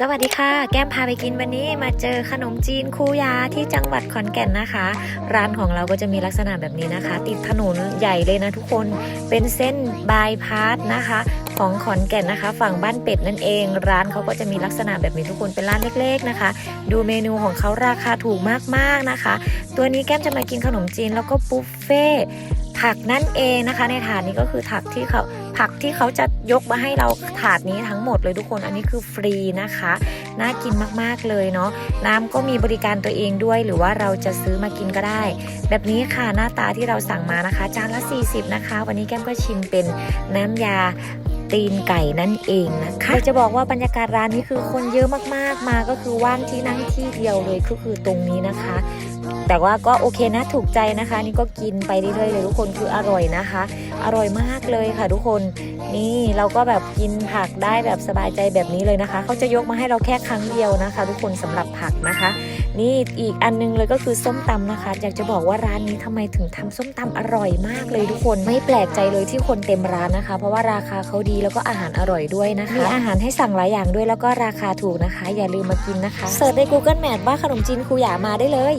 สวัสดีค่ะ แก้มพาไปกินวันนี้มาเจอขนมจีนคูยาที่จังหวัดขอนแก่นนะคะ ร้านของเราก็จะมีลักษณะแบบนี้นะคะ ติดถนนใหญ่เลยนะทุกคนเป็นเส้นบายพาสนะคะ ของขอนแก่นนะคะ ฝั่งบ้านเป็ดนั่นเอง ร้านเขาก็จะมีลักษณะแบบนี้ทุกคนเป็นร้านเล็ก ๆนะคะ ดูเมนูของเขาราคาถูกมากๆนะคะ ตัวนี้แก้มจะมากินขนมจีนแล้วก็บุฟเฟ่ผักนั่นเองนะคะ ในถาดนี้ก็คือผักที่เขา ผักที่เขาจะยกมาให้เราถาดนี้ทั้งหมดเลยทุกคนอันนี้คือฟรีนะคะ น่ากินมากๆเลยเนาะน้ำก็มีบริการตัวเองด้วย หรือว่าเราจะซื้อมากินก็ได้ แบบนี้ค่ะหน้าตาที่เราสั่งมานะคะ จานละ 40 นะคะ วันนี้แก้มก็ชิมเป็นน้ำยาตีนไก่นั่นเองนะคะจะบอกว่าบรรยากาศร้านนี้คือคนเยอะมากๆ มาก็คือว่างที่นั่งที่เดียวเลยก็คือตรงนี้นะคะ แต่ว่าก็โอเคนะถูกใจนะคะ นี่ก็กินไปเรื่อยๆเลยทุกคนคืออร่อยนะคะ อร่อยมากเลยค่ะทุกคนนี่เราก็แบบกินผักได้แบบสบายใจแบบนี้เลยนะคะเขาจะยกมาให้เราแค่ครั้งเดียวนะคะ ทุกคนสำหรับผักนะคะ นี่อีกอันนึงเลยก็คือส้มตำนะคะ อยากจะบอกว่าร้านนี้ทำไมถึงทำส้มตำอร่อยมากเลยทุกคนไม่แปลกใจเลยที่คนเต็มร้านนะคะ เพราะว่าราคาเขาดีแล้วก็อาหารอร่อยด้วยนะคะมีอาหารให้สั่งหลายอย่างด้วยแล้วก็ราคาถูกนะคะ อย่าลืมมากินนะคะเสิร์ชใน Google Map ว่าขนมจีนครูหยามาได้เลย